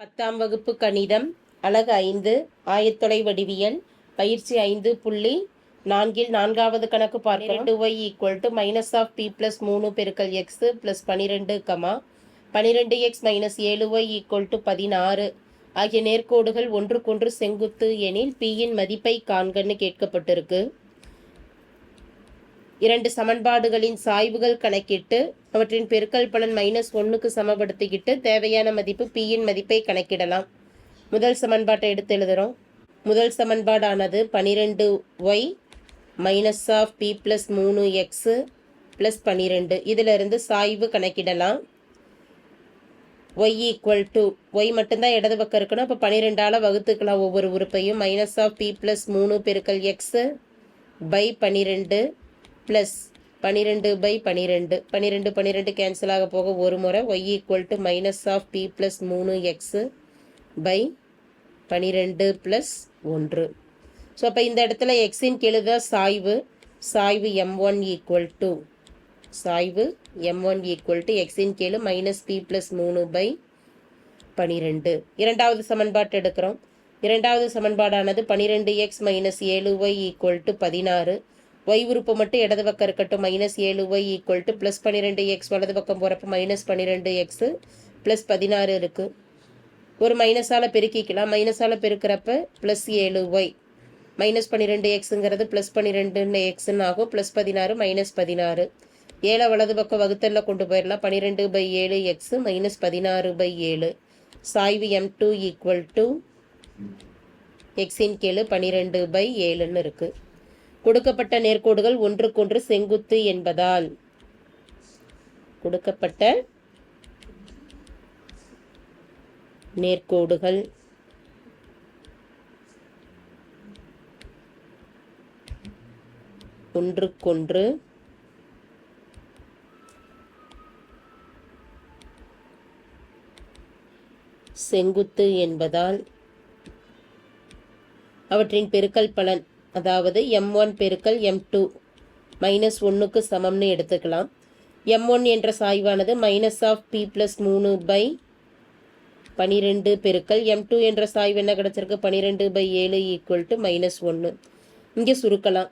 பத்தாம் வகுப்பு கணிதம் அலகு ஐந்து ஆயத்தொலை வடிவியல் பயிற்சி ஐந்து புள்ளி நான்கில் நான்காவது கணக்கு பார்க்க ரெண்டு Y equal to minus of B plus மூணு பெருக்கல் எக்ஸ் ப்ளஸ் பன்னிரெண்டு கமா பன்னிரெண்டு எக்ஸ் மைனஸ் ஏழு ஒய் ஈக்குவல் டு பதினாறு ஆகிய நேர்கோடுகள் ஒன்றுக்கொன்று செங்குத்து எனில் பியின் மதிப்பை காண்கன்னு கேட்கப்பட்டிருக்கு. இரண்டு சமன்பாடுகளின் சாய்வுகள் கணக்கிட்டு அவற்றின் பெருக்கல் பலன் மைனஸ் ஒன்றுக்கு சமப்படுத்திக்கிட்டு தேவையான மதிப்பு பியின் மதிப்பை கணக்கிடலாம். முதல் சமன்பாட்டை எடுத்து எழுதுகிறோம் முதல் சமன்பாடானது பனிரெண்டு Y minus of B plus மூணு எக்ஸு ப்ளஸ் பன்னிரெண்டு இதிலிருந்து சாய்வு கணக்கிடலாம். ஒய் ஈக்குவல் டு ஒய் மட்டும்தான் இடது பக்கம் இருக்கணும். அப்போ பன்னிரெண்டால் வகுத்துக்கலாம் ஒவ்வொரு உறுப்பையும். மைனஸ் ஆஃப் பி ப்ளஸ் மூணு பெருக்கல் எக்ஸு பை பன்னிரெண்டு ப்ளஸ் பன்னிரெண்டு பை பன்னிரெண்டு பன்னிரெண்டு பன்னிரெண்டு கேன்சல் ஆக போக ஒரு முறை Y equal to minus of B plus மூணு எக்ஸு பை பன்னிரெண்டு ப்ளஸ் ஒன்று. ஸோ அப்போ இந்த இடத்துல எக்ஸின் கெழுத சாய்வு. சாய்வு எம் ஒன் ஈக்குவல் டு சாய்வு எம் ஒன் ஈக்குவல் டு எக்ஸின் கீழே மைனஸ் பி ப்ளஸ் மூணு பை பனிரெண்டு. இரண்டாவது சமன்பாட்டு எடுக்கிறோம். இரண்டாவது சமன்பாடானது பன்னிரெண்டு எக்ஸ் மைனஸ் ஏழு ஒய் ஈக்குவல் டு பதினாறு. ஒய் உறுப்பு மட்டும் இடது பக்கம் இருக்கட்டும். மைனஸ் ஏழு ஒய் ஈக்குவல் டு ப்ளஸ் பன்னிரெண்டு எக்ஸ் வலது பக்கம் போகிறப்ப மைனஸ் பன்னிரெண்டு எக்ஸு ப்ளஸ் பதினாறு இருக்குது ஒரு மைனஸால் பெருக்கிக்கலாம். மைனஸால் பெருக்கிறப்ப ப்ளஸ் ஏழு ஒய் மைனஸ் பன்னிரெண்டு எக்ஸுங்கிறது ப்ளஸ் பன்னிரெண்டுன்னு எக்ஸுன்னு ஆகும் ப்ளஸ் பதினாறு மைனஸ் பதினாறு. ஏழை வலது பக்கம் வகுத்தலில் கொண்டு போயிடலாம் பன்னிரெண்டு பை ஏழு எக்ஸு மைனஸ் பதினாறு பை ஏழு. சாய்வு எம் டூ ஈக்குவல் டு எக்ஸின் கேழு பன்னிரெண்டு பை ஏழுன்னு இருக்குது கொடுக்கப்பட்ட நேர்கோடுகள் ஒன்றுக்கொன்று செங்குத்து என்பதால். கொடுக்கப்பட்ட நேர்கோடுகள். ஒன்றுக்கொன்று செங்குத்து என்பதால். அவற்றின் பெருக்கல் பலன் அதாவது எம் ஒன் பெருக்கல் எம் டூ மைனஸ் ஒன்றுக்கு சமம்னு எடுத்துக்கலாம். எம் ஒன் என்ற சாய்வானது மைனஸ் ஆஃப் பி ப்ளஸ் மூணு பை பனிரெண்டு பெருக்கல் எம் டூ என்ற சாய்வு என்ன கிடச்சிருக்கு? பன்னிரெண்டு பை ஏழு ஈக்குவல் டு மைனஸ் ஒன்று இங்கே சுருக்கலாம்.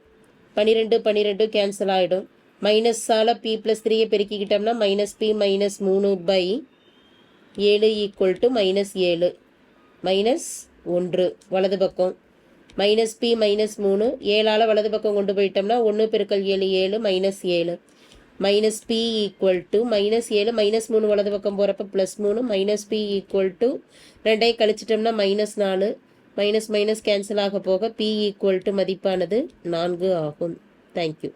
பன்னிரெண்டு பன்னிரெண்டு கேன்சல் ஆகிடும் மைனஸால் பி ப்ளஸ் த்ரீயை பெருக்கிக்கிட்டோம்னா மைனஸ் பி மைனஸ் மூணு பை ஏழு ஈக்குவல் டு மைனஸ் ஏழு. மைனஸ் ஒன்று. வலது பக்கம். மைனஸ் பி மைனஸ் மூணு. ஏழால் வலது பக்கம் கொண்டு போயிட்டோம்னா ஒன்று பெருக்கல் ஏழு ஏழு மைனஸ் ஏழு. Minus B equal to minus ஏழு மைனஸ் மூணு வலது பக்கம் போகிறப்ப ப்ளஸ் மூணு மைனஸ் பி ஈக்குவல் டு ரெண்டையும் கழிச்சிட்டோம்னா மைனஸ் நாலு. மைனஸ் மைனஸ் கேன்சல் ஆக போக பி ஈக்குவல் டு மதிப்பானது நான்கு ஆகும். தேங்க்யூ